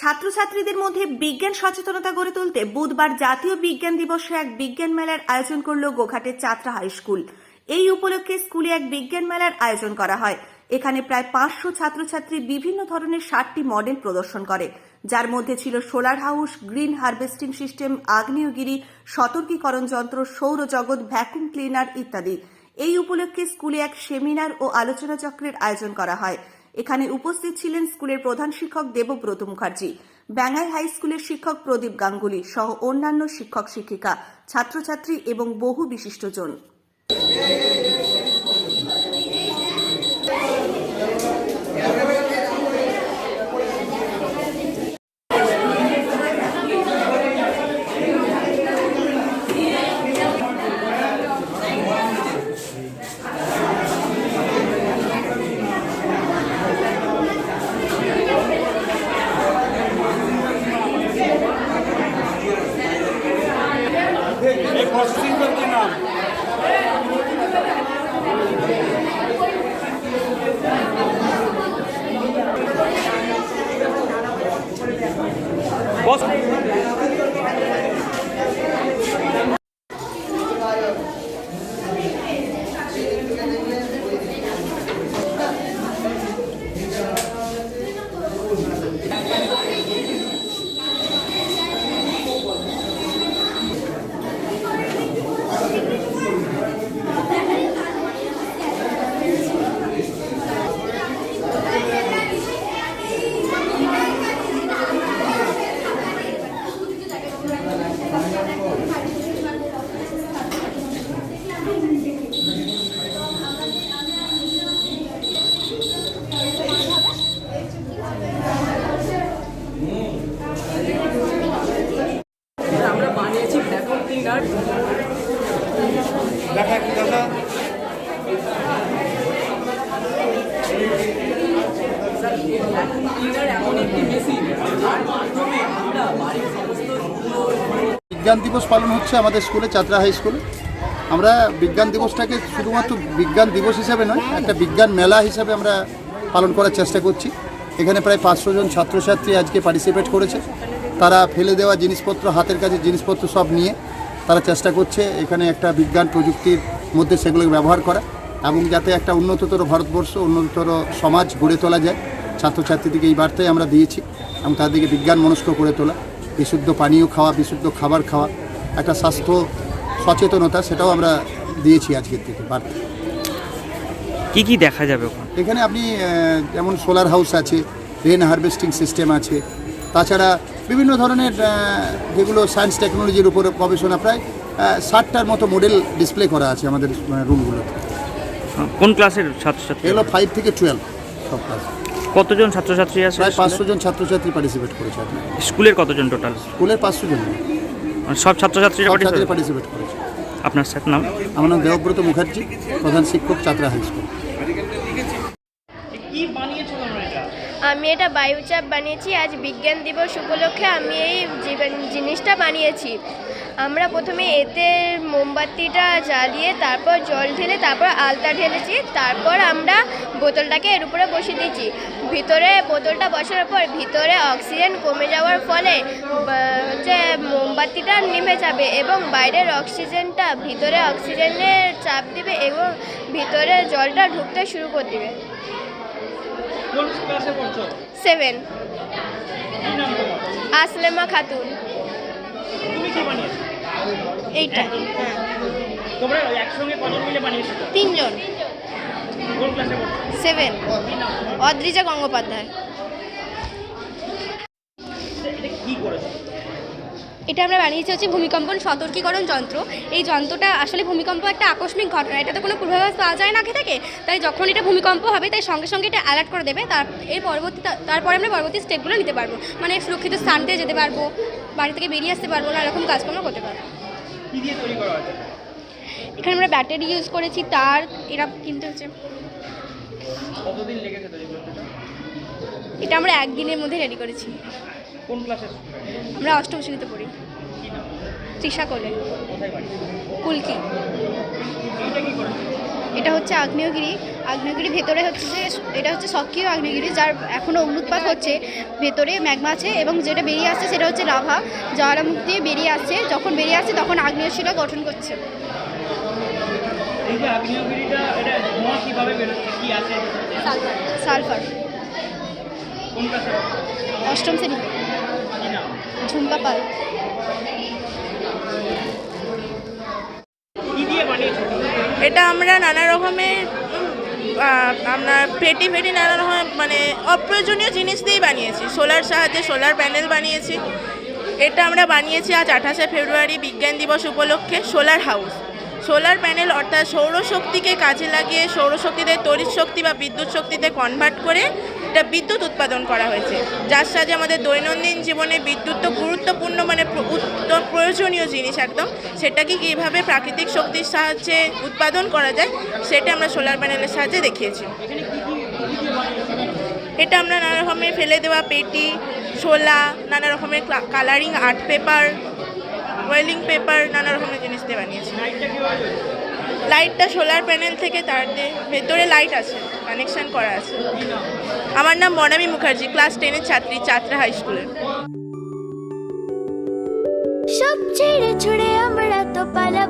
ছাত্রছাত্রীদের মধ্যে বিজ্ঞান সচেতনতা গড়ে তুলতে বুধবার জাতীয় বিজ্ঞান দিবসে এক বিজ্ঞান মেলার আয়োজন করল গোঘাটের চাত্রা হাই স্কুল। এই উপলক্ষে স্কুলে এক বিজ্ঞান মেলার আয়োজন করা হয়। এখানে প্রায় পাঁচশো ছাত্রছাত্রী বিভিন্ন ধরনের ষাটটি মডেল প্রদর্শন করে। যার মধ্যে ছিল solar house, green harvesting system, আগ্নেয়গিরি, সতর্কীকরণ যন্ত্র, সৌরজগৎ, ভ্যাকুম ক্লিনার ইত্যাদি। এই উপলক্ষে স্কুলে এক সেমিনার ও আলোচনা চক্রের আয়োজন করা হয়। এখানে উপস্থিত ছিলেন স্কুলের প্রধান শিক্ষক দেবব্রত মুখার্জি, ব্যাঙ্গাই হাই স্কুলের শিক্ষক প্রদীপ গাঙ্গুলি সহ অন্যান্য শিক্ষক শিক্ষিকা, ছাত্রছাত্রী এবং বহু বিশিষ্টজন। एक সমস্ত ধুলো বিজ্ঞান দিবস পালন হচ্ছে আমাদের স্কুলে, চাতরা হাই স্কুলে। আমরা বিজ্ঞান দিবসটাকে শুধুমাত্র বিজ্ঞান দিবস হিসাবে নয়, একটা বিজ্ঞান মেলা হিসাবে আমরা পালন করার চেষ্টা করছি। এখানে প্রায় পাঁচশো জন ছাত্রছাত্রী আজকে পার্টিসিপেট করেছে। তারা ফেলে দেওয়া জিনিসপত্র, হাতের কাছে জিনিসপত্র সব নিয়ে তারা চেষ্টা করছে এখানে একটা বিজ্ঞান প্রযুক্তির মধ্যে সেগুলোকে ব্যবহার করা এবং যাতে একটা উন্নততর ভারতবর্ষ উন্নততর সমাজ গড়ে তোলা যায়। ছাত্রছাত্রীদেরকে এই বার্তাই আমরা দিয়েছি এবং তাদেরকে বিজ্ঞান মনস্ক করে তোলা। বিশুদ্ধ পানীয় খাওয়া বিশুদ্ধ খাবার খাওয়া একটা স্বাস্থ্য সচেতনতা সেটাও আমরা দিয়েছি আজকের থেকে বার্তা কি কি দেখা যাবে এখানে আপনি যেমন সোলার হাউস আছে রেন হারভেস্টিং সিস্টেম আছে। তাছাড়া বিভিন্ন ধরনের যেগুলো সায়েন্স টেকনোলজির উপরে গবেষণা প্রায় ষাটটার মতো মডেল ডিসপ্লে করা আছে আমাদের রুমগুলোতে কোন ক্লাসের ছাত্রছাত্রী? এগুলো ফাইভ থেকে টুয়েলভ সব ক্লাস কতজন ছাত্রছাত্রী আছে প্রায় পাঁচশো জন ছাত্রছাত্রী পার্টিসিপেট করেছে আপনার স্কুলের কতজন টোটাল স্কুলের পাঁচশো জন। সব ছাত্রছাত্রীরা সব ছাত্রী পার্টিসিপেট করেছে? আপনার স্যার নাম? আমার নাম দেবব্রত মুখার্জি প্রধান শিক্ষক চাত্রা হাই স্কুল আমি এটা বায়ুচাপ বানিয়েছি, আজ বিজ্ঞান দিবস উপলক্ষে আমি এই জিনিসটা বানিয়েছি। আমরা প্রথমে এতে মোমবাতিটা জ্বালিয়ে তারপর জল ঢেলে তারপর আলতা ঢেলেছি, তারপর আমরা বোতলটাকে এর উপরে বসিয়ে দিয়েছি। ভিতরে বোতলটা বসানোর পর ভিতরে অক্সিজেন কমে যাওয়ার ফলে হচ্ছে মোমবাতিটা নিভে যাবে এবং বাইরের অক্সিজেনটা ভিতরে অক্সিজেনের চাপ দিবে এবং ভিতরে জলটা ঢুকতে শুরু করে দিবে। কোন ক্লাসে পড়ছো? সেভেন আসলেমা খাতুন। তুমি কি বানিয়েছো? এইটা। হ্যাঁ তোমরা একসঙ্গে কজন মিলে বানিয়েছো? তিনজন। কোন ক্লাসে পড়ছো? সেভেন? অদ্রিজা গঙ্গোপাধ্যায় এটা কি করেছ এটা আমরা বানিয়েছি হচ্ছে ভূমিকম্পন সতর্কীকরণ যন্ত্র। এই যন্ত্রটা আসলে ভূমিকম্প একটা আকস্মিক ঘটনা। এটা তো কোনো পূর্বাভাস পাওয়া যায় না আগে থেকে। তাই যখন এটা ভূমিকম্প হবে তাই সঙ্গে সঙ্গে এটা অ্যালার্ট করে দেবে। তার এর পরবর্তী তারপরে আমরা পরবর্তী স্টেপগুলো নিতে পারব। মানে সুরক্ষিত স্থানতে যেতে পারব বাড়ি থেকে বেরিয়ে আসতে পারব না এরকম কাজকর্ম করতে পারব। দিয়ে এখানে আমরা ব্যাটারি ইউজ করেছি তার এরা কিনতে হচ্ছে এটা আমরা একদিনের মধ্যে রেডি করেছি। কোন ক্লাসে আমরা অষ্টম শ্রেণীতে পড়ি। তৃষা কোলে। কুলকি। এটা হচ্ছে আগ্নেয়গিরি। আগ্নেয়গিরি ভেতরে হচ্ছে যে এটা হচ্ছে সক্রিয় আগ্নেয়গিরি যার এখনও অগ্নুৎপাত হচ্ছে। ভেতরে ম্যাগমা আছে এবং যেটা বেরিয়ে আসছে সেটা হচ্ছে লাভা। জ্বালামুখ দিয়ে বেরিয়ে আসছে। যখন বেরিয়ে আসছে তখন আগ্নেয় শিলা গঠন করছে। আছে? সালফার। অষ্টম নাম ঝুমকা পাল এটা আমরা নানা রকমের আপনার পেটি ফেটি নানা রকমের মানে অপ্রয়োজনীয় জিনিস দিয়েই বানিয়েছি। সোলার সাহায্যে সোলার প্যানেল বানিয়েছি। এটা আমরা বানিয়েছি আজ আঠাশে ফেব্রুয়ারি বিজ্ঞান দিবস উপলক্ষে সোলার হাউস। সোলার প্যানেল অর্থাৎ সৌরশক্তিকে কাজে লাগিয়ে সৌরশক্তিতে তড়িৎ শক্তি বা বিদ্যুৎ শক্তিতে কনভার্ট করে এটা বিদ্যুৎ উৎপাদন করা হয়েছে। যার সাহায্যে আমাদের দৈনন্দিন জীবনে বিদ্যুৎ তো গুরুত্বপূর্ণ মানে প্র- প্রয়োজনীয় জিনিস একদম। সেটাকে কীভাবে প্রাকৃতিক শক্তির সাহায্যে উৎপাদন করা যায়, সেটা আমরা সোলার প্যানেলের সাহায্যে দেখিয়েছি। এটা আমরা নানা রকমের ফেলে দেওয়া পেটি শোলা নানা রকমের কালারিং আর্ট পেপার ওয়েলিং পেপার নানা রকমের জিনিস দিয়ে বানিয়েছি। লাইটটা সোলার প্যানেল থেকে তার দিয়ে ভেতরে লাইট আছে কানেকশন করা আছে। আমার নাম মনামি মুখার্জি ক্লাস টেনের ছাত্রী, চাত্রা হাই স্কুলের সব ছেড়ে ছুড়ে আমরা তো পালাবই